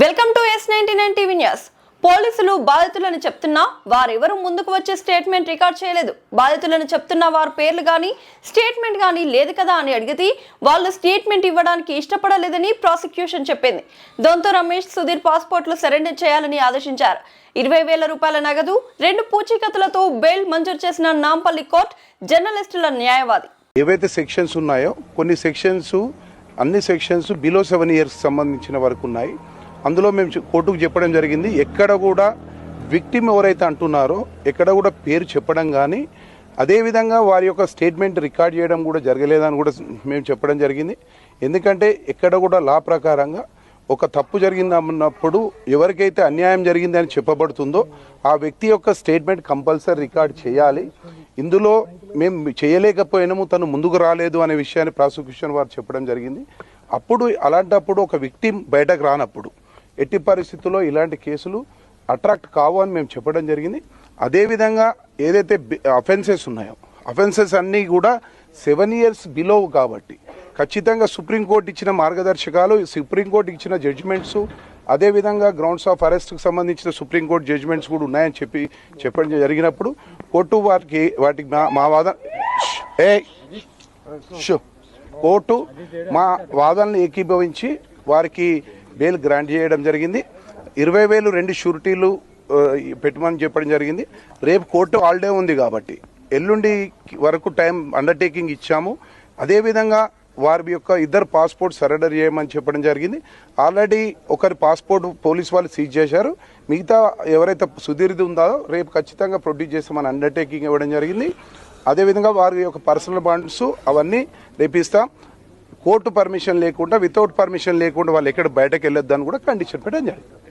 Welcome to ninety nine TV news పోలీసులు బాధితులను చెప్తున్నా వారెవరూ ముందుకు వచ్చే స్టేట్మెంట్ రికార్డ్ చేయలేదు. బాధితులను చెప్తున్న వారి పేర్లు కానీ స్టేట్మెంట్ కానీ లేదు కదా అని అడిగితే వాళ్ళు స్టేట్మెంట్ ఇవ్వడానికి ఇష్టపడలేదని ప్రాసిక్యూషన్ చెప్పింది. దాంతో రమేష్ సుధీర్ పాస్పోర్ట్లు సరెండర్ చేయాలని ఆదేశించారు. ఇరవై వేల రూపాయల నగదు రెండు పూచీకత్తులతో బెయిల్ మంజూరు చేసిన నాంపల్లి కోర్టు జర్నలిస్టుల న్యాయవాది. ఏవైతే సెక్షన్స్ ఉన్నాయో కొన్ని సెక్షన్స్ అన్ని సెక్షన్స్ బిలో సెవెన్ ఇయర్స్ సంబంధించిన వరకు ఉన్నాయి. అందులో మేము కోర్టుకు చెప్పడం జరిగింది. ఎక్కడ కూడా విక్టిమ్ ఎవరైతే అంటున్నారో ఎక్కడ కూడా పేరు చెప్పడం కానీ అదేవిధంగా వారి యొక్క స్టేట్మెంట్ రికార్డ్ చేయడం కూడా జరగలేదని కూడా మేము చెప్పడం జరిగింది. ఎందుకంటే ఎక్కడ కూడా లా ప్రకారంగా ఒక తప్పు జరిగిందన్నప్పుడు ఎవరికైతే అన్యాయం జరిగిందని చెప్పబడుతుందో ఆ వ్యక్తి యొక్క స్టేట్మెంట్ కంపల్సరీ రికార్డ్ చేయాలి. ఇందులో మేము చేయలేకపోయినాము తను ముందుకు రాలేదు అనే విషయాన్ని ప్రాసిక్యూషన్ వారు చెప్పడం జరిగింది. అప్పుడు అలాంటప్పుడు ఒక విక్టిమ్ బయటకు రానప్పుడు ఎట్టి పరిస్థితుల్లో ఇలాంటి కేసులు అట్రాక్ట్ కావు అని మేము చెప్పడం జరిగింది. అదేవిధంగా ఏదైతే అఫెన్సెస్ ఉన్నాయో అఫెన్సెస్ అన్నీ కూడా సెవెన్ ఇయర్స్ బిలో కాబట్టి ఖచ్చితంగా సుప్రీంకోర్టు ఇచ్చిన మార్గదర్శకాలు సుప్రీంకోర్టు ఇచ్చిన జడ్జిమెంట్స్ అదేవిధంగా గ్రౌండ్స్ ఆఫ్ అరెస్ట్కి సంబంధించిన సుప్రీంకోర్టు జడ్జిమెంట్స్ కూడా ఉన్నాయని చెప్పి చెప్పడం జరిగినప్పుడు కోర్టు వారికి వాటికి మా మా వాదన ఏ షో కోర్టు మా వాదనలు ఏకీభవించి వారికి బెయిల్ గ్రాంట్ చేయడం జరిగింది. ఇరవై వేలు రెండు షూరిటీలు పెట్టమని చెప్పడం జరిగింది. రేపు కోర్టు హాలిడే ఉంది కాబట్టి ఎల్లుండి వరకు టైం అండర్టేకింగ్ ఇచ్చాము. అదేవిధంగా వారి యొక్క ఇద్దరు పాస్పోర్ట్ సరెండర్ చేయమని చెప్పడం జరిగింది. ఆల్రెడీ ఒకరి పాస్పోర్ట్ పోలీస్ వాళ్ళు సీజ్ చేశారు. మిగతా ఎవరైతే సుదీర్ది ఉందో రేపు ఖచ్చితంగా ప్రొడ్యూస్ చేస్తామని అండర్టేకింగ్ ఇవ్వడం జరిగింది. అదేవిధంగా వారి యొక్క పర్సనల్ బాండ్స్ అవన్నీ రేపిస్తాం. కోర్టు పర్మిషన్ లేకుండా వితౌట్ పర్మిషన్ లేకుండా వాళ్ళు ఎక్కడ బయటకు వెళ్ళొద్దని కూడా కండిషన్ పెట్టడం జరిగింది.